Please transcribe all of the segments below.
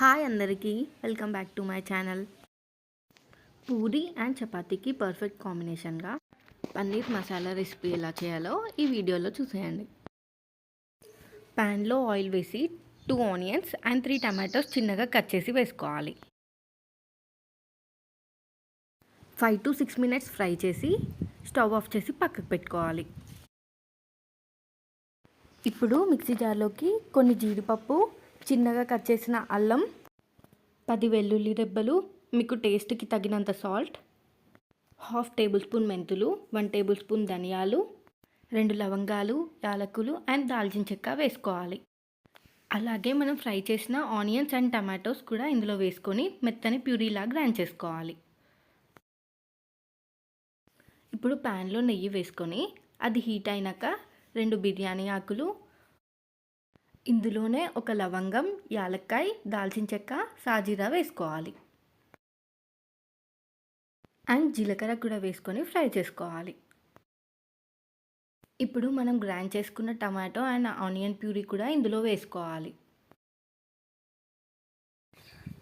Hi అందరికీ welcome back to my channel. Puri and చపాతీకి perfect కాంబినేషన్గా paneer masala recipe ఎలా చేయాలో ఈ వీడియోలో చూసేయండి. ప్యాన్లో ఆయిల్ వేసి two onions and three tomatoes చిన్నగా కట్ చేసి వేసుకోవాలి. Five to six minutes fry చేసి స్టవ్ ఆఫ్ చేసి పక్కకు పెట్టుకోవాలి. ఇప్పుడు మిక్సీ జార్లోకి కొన్ని జీడిపప్పు చిన్నగా కట్ చేసిన అల్లం పది వెల్లుల్లి రెబ్బలు మీకు టేస్ట్కి తగినంత సాల్ట్ హాఫ్ టేబుల్ స్పూన్ మెంతులు వన్ టేబుల్ స్పూన్ ధనియాలు రెండు లవంగాలు యాలకులు అండ్ దాల్చిన చెక్క వేసుకోవాలి. అలాగే మనం ఫ్రై చేసిన ఆనియన్స్ అండ్ టమాటోస్ కూడా ఇందులో వేసుకొని మెత్తని ప్యూరీలా గ్రైండ్ చేసుకోవాలి. ఇప్పుడు ప్యాన్లో నెయ్యి వేసుకొని అది హీట్ అయినాక రెండు బిర్యానీ ఆకులు ఇందులోనే ఒక లవంగం యాలక్కాయ దాల్చిన చెక్క సాజీరా వేసుకోవాలి. అండ్ జీలకర్ర కూడా వేసుకొని ఫ్రై చేసుకోవాలి. ఇప్పుడు మనం గ్రైండ్ చేసుకున్న టమాటో అండ్ ఆనియన్ ప్యూరీ కూడా ఇందులో వేసుకోవాలి.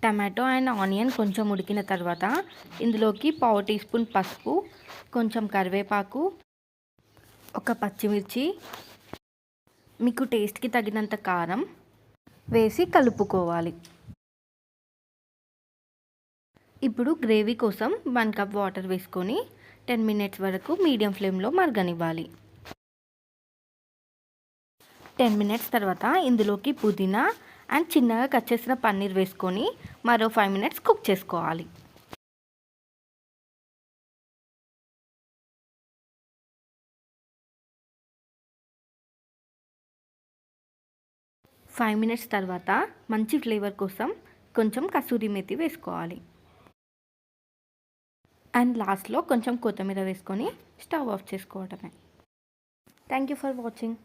టమాటో అండ్ ఆనియన్ కొంచెం ఉడికిన తర్వాత ఇందులోకి పావు టీ స్పూన్ పసుపు కొంచెం కరివేపాకు ఒక పచ్చిమిర్చి మీకు టేస్ట్కి తగినంత కారం వేసి కలుపుకోవాలి. ఇప్పుడు గ్రేవీ కోసం వన్ కప్ వాటర్ వేసుకొని టెన్ మినిట్స్ వరకు మీడియం ఫ్లేమ్లో మరగనివ్వాలి. టెన్ మినిట్స్ తర్వాత ఇందులోకి పుదీనా అండ్ చిన్నగా కట్ చేసిన పన్నీర్ వేసుకొని మరో ఫైవ్ మినిట్స్ కుక్ చేసుకోవాలి. ఫైవ్ మినిట్స్ తర్వాత మంచి ఫ్లేవర్ కోసం కొంచెం కసూరి మెతి వేసుకోవాలి. అండ్ లాస్ట్లో కొంచెం కొత్తిమీర వేసుకొని స్టవ్ ఆఫ్ చేసుకోవటమే థ్యాంక్ యూ ఫర్ వాచింగ్